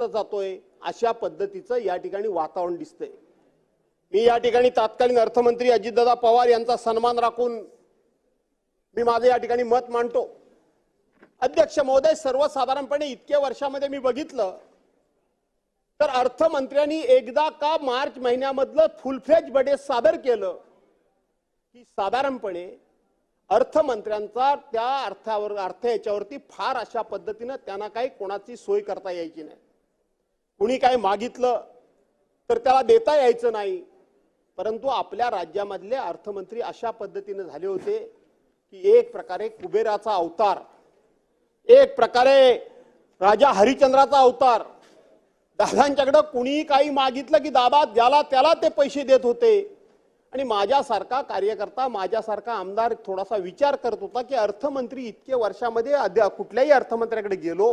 जातोय अशा पद्धतीचं या ठिकाणी वातावरण दिसतंय. मी या ठिकाणी तत्कालीन अर्थमंत्री अजितदादा पवार यांचा सन्मान राखून मी माझं या ठिकाणी मत मांडतो. अध्यक्ष महोदय सर्वसाधारणपणे इतक्या वर्षामध्ये मी बघितलं तर अर्थमंत्र्यांनी एकदा का मार्च महिन्यामधलं फुलफ्लेज बजेट सादर केलं की साधारणपणे अर्थमंत्र्यांचा त्या अर्थावर अर्थ याच्यावरती फार अशा पद्धतीनं त्यांना काही कोणाची सोय करता यायची नाही. कुणी काय मागितलं तर त्याला देता यायचं नाही. परंतु आपल्या राज्यामधले अर्थमंत्री अशा पद्धतीने झाले होते की एक प्रकारे कुबेराचा अवतार एक प्रकारे राजा हरिचंद्राचा अवतार. दादांच्याकडं कुणीही काही मागितलं की दादा ज्याला त्याला ते पैसे देत होते. आणि माझ्यासारखा कार्यकर्ता माझ्यासारखा आमदार थोडासा विचार करत होता की अर्थमंत्री इतके वर्षामध्ये अद्या कुठल्याही अर्थमंत्र्याकडे गेलो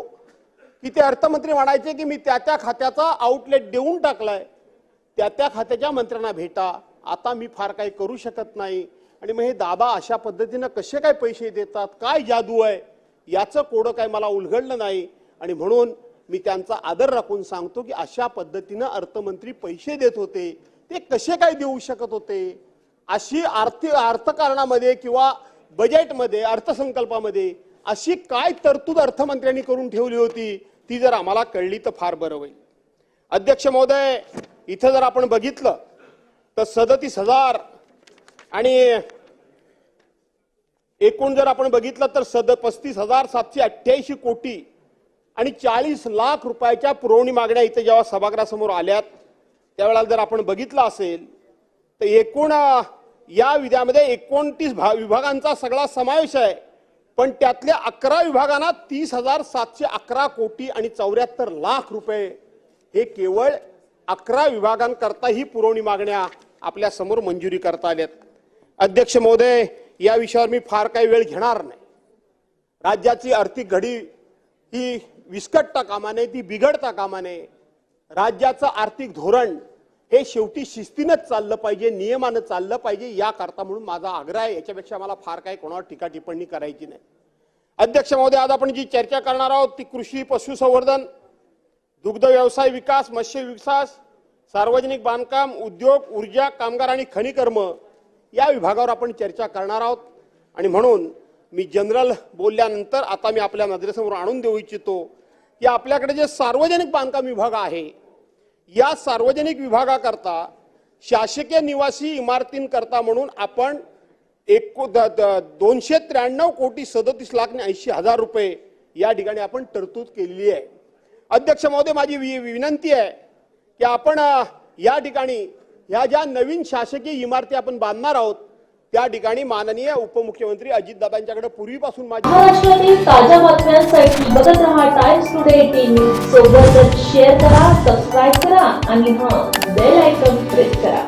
की ते अर्थमंत्री म्हणायचे की मी त्या त्या खात्याचा आउटलेट देऊन टाकलाय. त्या त्या खात्याच्या मंत्र्यांना भेटा. आता मी फार काही करू शकत नाही. आणि मग हे दादा अशा पद्धतीनं कसे काय पैसे देतात? काय जादू आहे? याचं कोडं काय मला उलगडलं नाही. आणि म्हणून मी त्यांचा आदर राखून सांगतो की अशा पद्धतीनं अर्थमंत्री पैसे देत होते. ते कसे काय देऊ शकत होते? अशी आर्थिक अर्थकारणामध्ये किंवा बजेटमध्ये अर्थसंकल्पामध्ये अशी काय तरतूद अर्थमंत्र्यांनी करून ठेवली होती? ती जर आम्हाला कळली तर फार बरं होईल. अध्यक्ष महोदय इथं जर आपण बघितलं तर सदतीस हजार आणि एकूण जर आपण बघितलं तर सद पस्तीस हजार सातशे अठ्ठ्याऐंशी कोटी आणि चाळीस लाख रुपयाच्या पुरवणी मागण्या इथे जेव्हा सभागृहासमोर आल्यात त्यावेळेला जर आपण बघितलं असेल तर एकूण या विद्यामध्ये एकोणतीस भा विभागांचा सगळा समावेश आहे. पण त्यातल्या अकरा विभागांना तीस हजार सातशे अकरा कोटी आणि चौऱ्याहत्तर लाख रुपये हे केवळ अकरा विभागांकरता ही पुरवणी मागण्या आपल्यासमोर मंजुरी करता आल्यात. अध्यक्ष महोदय या विषयावर मी फार काही वेळ घेणार नाही. राज्याची आर्थिक घडी ही विस्कटता कामा नये ती बिघडता कामा नये. राज्याचं आर्थिक धोरण हे शेवटी शिस्तीनंच चाललं पाहिजे नियमानं चाललं पाहिजे याकरता म्हणून माझा आग्रह आहे. याच्यापेक्षा मला फार काही कोणावर टीका टिप्पणी करायची नाही. अध्यक्ष महोदय आज आपण जी चर्चा करणार आहोत ती कृषी पशुसंवर्धन दुग्ध व्यवसाय विकास मत्स्य विकास सार्वजनिक बांधकाम उद्योग ऊर्जा कामगार आणि खनिकर्म या विभागावर आपण चर्चा करणार आहोत. आणि म्हणून मी जनरल बोलल्यानंतर आता मी आपल्या नजरेसमोर आणून देऊ इच्छितो की आपल्याकडे जे सार्वजनिक बांधकाम विभाग आहे या सार्वजनिक विभागाकरता शासकीय निवासी इमारतींकरता म्हणून आपण एको द- द- दोनशे त्र्याण्णव कोटी सदतीस लाख आणि ऐंशी हजार रुपये या ठिकाणी आपण तरतूद केलेली आहे. अध्यक्ष महोदय माझी वि- विनंती आहे की आपण या ठिकाणी ह्या ज्या नवीन शासकीय इमारती आपण बांधणार आहोत त्या ठिकाणी माननीय उपमुख्यमंत्री अजितदादांच्याकडे पूर्वीपासून माझी महाराष्ट्रातील ताज्या बातम्यांसाठी बघत राहा टाइम्स टुडे टीव्ही. सोबतच शेअर करा सबस्क्राईब करा आणि हां बेल आयकॉन प्रेस करा.